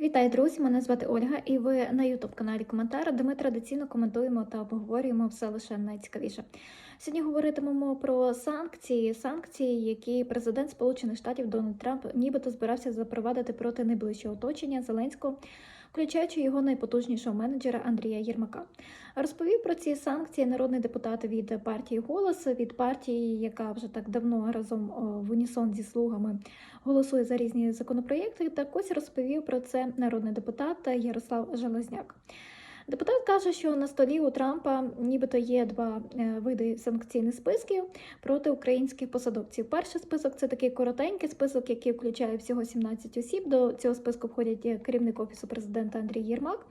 Вітаю, друзі! Мене звати Ольга, і ви на youtube каналі Коментар, де ми традиційно коментуємо та обговорюємо все лише найцікавіше. Сьогодні говоритимемо про санкції, санкції, які президент Сполучених Штатів Дональд Трамп нібито збирався запровадити проти найближчого оточення Зеленського, включаючи його найпотужнішого менеджера Андрія Єрмака. Розповів про ці санкції народний депутат від партії Голос, від партії, яка вже так давно разом в унісон зі слугами голосує за різні законопроєкти. Так ось розповів про це народний депутат Ярослав Железняк. Депутат каже, що на столі у Трампа нібито є два е, види санкційних списків проти українських посадовців. Перший список це такий коротенький список, який включає всього 17 осіб. До цього списку входять е, керівник офісу президента Андрій Єрмак.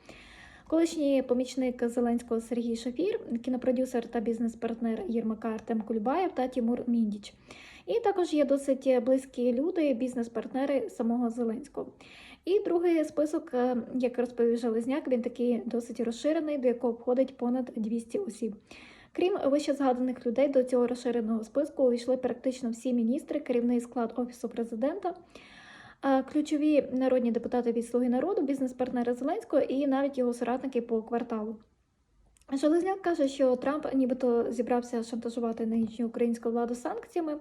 Колишній помічник Зеленського Сергій Шафір, кінопродюсер та бізнес-партнер Єрмака Артем Кульбаєв та Тімур Міндіч. І також є досить близькі люди, бізнес-партнери самого Зеленського. І другий список, е, як розповів Железняк, він такий досить розширений, до якого входить понад 200 осіб. Крім вище згаданих людей, до цього розширеного списку увійшли практично всі міністри, керівний склад офісу президента. Ключові народні депутати від Слуги народу, бізнес-партнери Зеленського і навіть його соратники по кварталу. Железняк каже, що Трамп нібито зібрався шантажувати нинішню українську владу санкціями.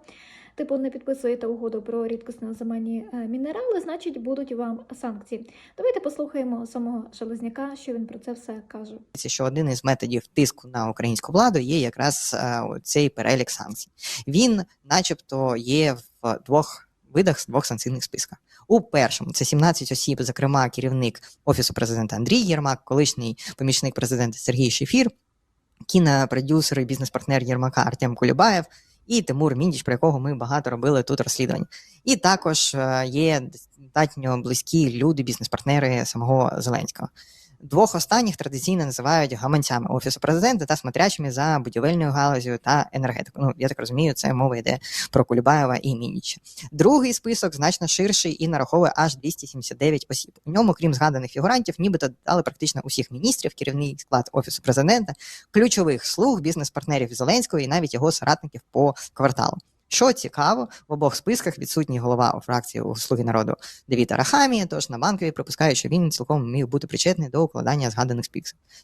Типу, не підписуєте угоду про рідкісні земельні е, мінерали, значить будуть вам санкції. Давайте послухаємо самого Железняка, що він про це все каже. що один із методів тиску на українську владу є якраз е, цей перелік санкцій. Він, начебто, є в двох видах двох санкційних списках. У першому це 17 осіб, зокрема керівник офісу президента Андрій Єрмак, колишній помічник президента Сергій Шефір, кінопродюсер і бізнес-партнер Єрмака Артем Кулібаєв і Тимур Міндіч, про якого ми багато робили тут розслідувань. І також е, є достатньо близькі люди, бізнес-партнери самого Зеленського. Двох останніх традиційно називають гаманцями офісу президента та смотрячими за будівельною галузю та енергетику. Ну я так розумію, це мова йде про Кулібаєва і Мініча. Другий список значно ширший і нараховує аж 279 осіб. У ньому, крім згаданих фігурантів, нібито дали практично усіх міністрів, керівний склад офісу президента, ключових слуг, бізнес-партнерів Зеленського і навіть його соратників по кварталу. Що цікаво, в обох списках відсутній голова у фракції у Слуги народу Давід Арахамія, тож на банковій припускають, що він цілком міг бути причетний до укладання згаданих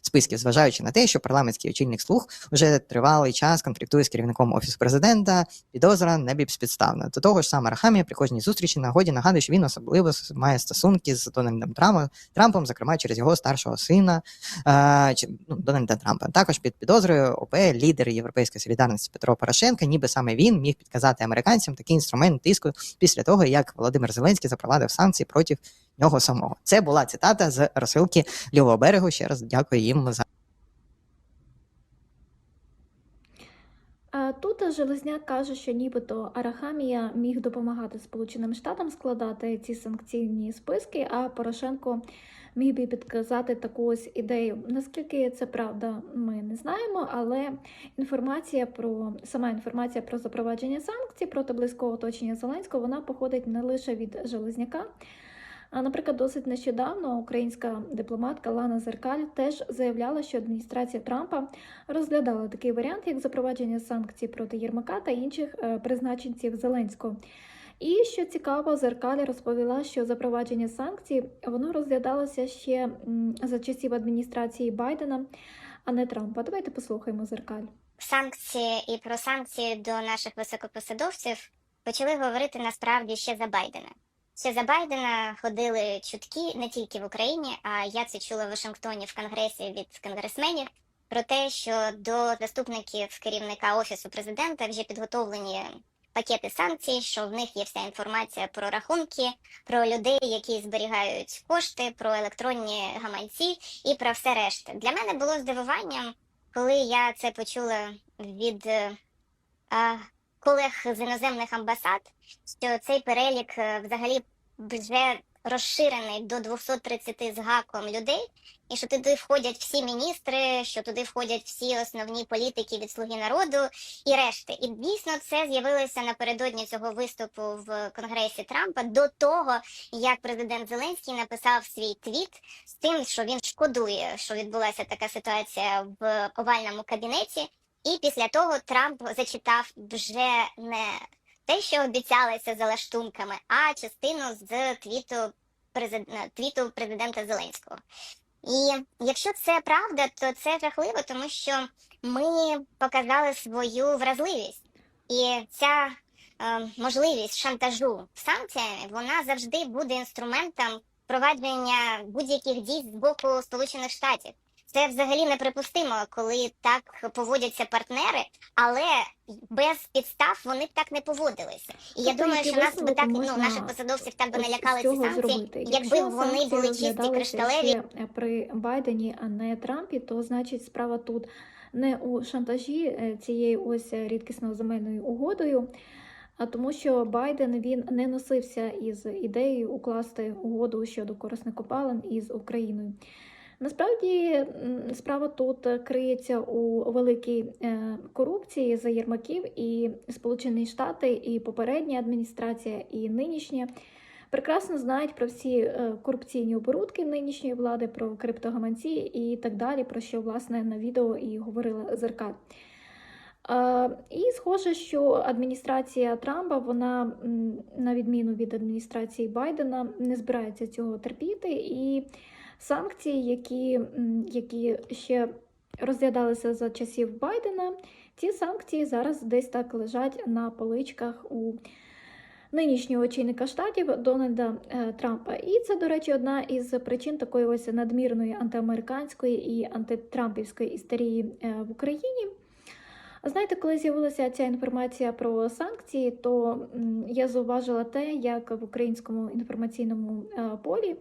списків, зважаючи на те, що парламентський очільник слуг вже тривалий час конфліктує з керівником офісу президента, підозра не безпідставна. До того ж, сам Арахамія при кожній зустрічі нагоді нагадує, що він особливо має стосунки з Дональдом Трампом, зокрема через його старшого сина е, ну, Дональда Трампа. Також під підозрою ОП лідер Європейської солідарності Петро Порошенко, ніби саме він міг під казати американцям такий інструмент тиску після того, як Володимир Зеленський запровадив санкції проти нього самого. Це була цитата з розсилки лівого берегу. Ще раз дякую їм за. Тут Железняк каже, що нібито Арахамія міг допомагати Сполученим Штатам складати ці санкційні списки, а Порошенко міг би підказати таку ось ідею. Наскільки це правда, ми не знаємо, але інформація про сама інформація про запровадження санкцій проти близького оточення Зеленського вона походить не лише від Железняка. А, наприклад, досить нещодавно українська дипломатка Лана Зеркаль теж заявляла, що адміністрація Трампа розглядала такий варіант, як запровадження санкцій проти Єрмака та інших е, призначенців Зеленського. І що цікаво, Зеркаль розповіла, що запровадження санкцій воно розглядалося ще за часів адміністрації Байдена, а не Трампа. Давайте послухаємо Зеркаль. Санкції і про санкції до наших високопосадовців почали говорити насправді ще за Байдена. Ще за Байдена ходили чутки не тільки в Україні, а я це чула в Вашингтоні в Конгресі від конгресменів про те, що до заступників керівника офісу президента вже підготовлені пакети санкцій, що в них є вся інформація про рахунки, про людей, які зберігають кошти, про електронні гаманці і про все решта. Для мене було здивуванням, коли я це почула від а, колег з іноземних амбасад, що цей перелік е, взагалі вже розширений до 230 з гаком людей, і що туди входять всі міністри, що туди входять всі основні політики від слуги народу і решти. І дійсно це з'явилося напередодні цього виступу в Конгресі Трампа до того, як президент Зеленський написав свій твіт з тим, що він шкодує, що відбулася така ситуація в овальному кабінеті. І після того Трамп зачитав вже не те, що обіцялося за лаштунками, а частину з твіту твіту президента Зеленського. І якщо це правда, то це жахливо, тому що ми показали свою вразливість. І ця е, можливість шантажу санкціями вона завжди буде інструментом провадження будь-яких дій з боку Сполучених Штатів. Це взагалі неприпустимо, коли так поводяться партнери, але без підстав вони б так не поводилися. І я Тобто, думаю, що нас би так ну наших посадовців так би не лякали ці санкції, зробити? якби Якщо вони були чисті кришталеві. ще при Байдені, а не Трампі, то значить справа тут не у шантажі е, цією ось рідкісною земельною угодою. А тому, що Байден він не носився із ідеєю укласти угоду щодо корисних копалин із Україною. Насправді справа тут криється у великій е, корупції за Єрмаків і Сполучені Штати, і попередня адміністрація, і нинішня прекрасно знають про всі е, корупційні оборудки нинішньої влади, про криптогаманці і так далі, про що власне на відео і говорила зеркаль. Е, І схоже, що адміністрація Трампа, вона, на відміну від адміністрації Байдена, не збирається цього терпіти. І санкції, які, які ще розглядалися за часів Байдена, ці санкції зараз десь так лежать на поличках у нинішнього очільника штатів Дональда е, Трампа. І це, до речі, одна із причин такої ось надмірної антиамериканської і антитрампівської істерії е, в Україні. Знаєте, коли з'явилася ця інформація про санкції, то я зауважила те, як в українському інформаційному е, полі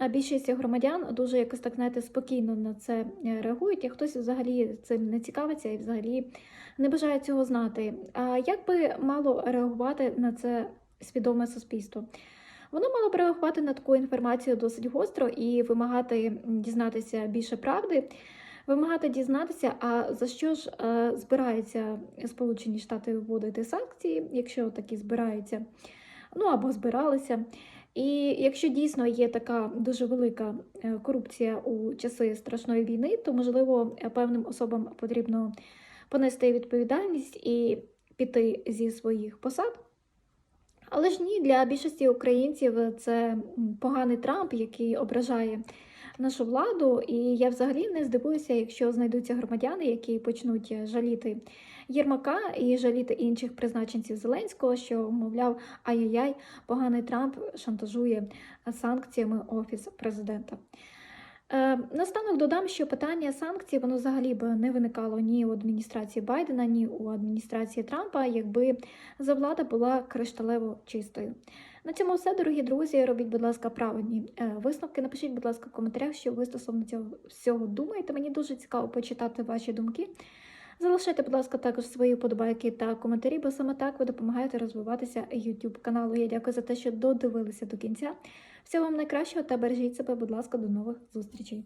а більшість громадян дуже якось так знаєте, спокійно на це е, реагують, а хтось взагалі цим не цікавиться і взагалі не бажає цього знати. А як би мало реагувати на це свідоме суспільство? Воно мало б реагувати на таку інформацію досить гостро і вимагати дізнатися більше правди, вимагати дізнатися, а за що ж е, збираються Сполучені Штати вводити санкції, якщо такі збираються, ну або збиралися. І якщо дійсно є така дуже велика е, корупція у часи страшної війни, то можливо е, певним особам потрібно понести відповідальність і піти зі своїх посад. Але ж ні, для більшості українців це поганий Трамп, який ображає нашу владу. І я взагалі не здивуюся, якщо знайдуться громадяни, які почнуть жаліти Єрмака і жаліти інших призначенців Зеленського, що, мовляв, ай-яй-яй, поганий Трамп шантажує санкціями Офіс президента. Е, Настанок додам, що питання санкцій воно взагалі б не виникало ні у адміністрації Байдена, ні у адміністрації Трампа, якби завлада була кришталево чистою. На цьому все, дорогі друзі. Робіть, будь ласка, правильні е, висновки. Напишіть, будь ласка, в коментарях, що ви стосовно цього всього думаєте. Мені дуже цікаво почитати ваші думки. Залишайте, будь ласка, також свої вподобайки та коментарі, бо саме так ви допомагаєте розвиватися YouTube каналу. Я дякую за те, що додивилися до кінця. Всього вам найкращого та бережіть себе, будь ласка, до нових зустрічей.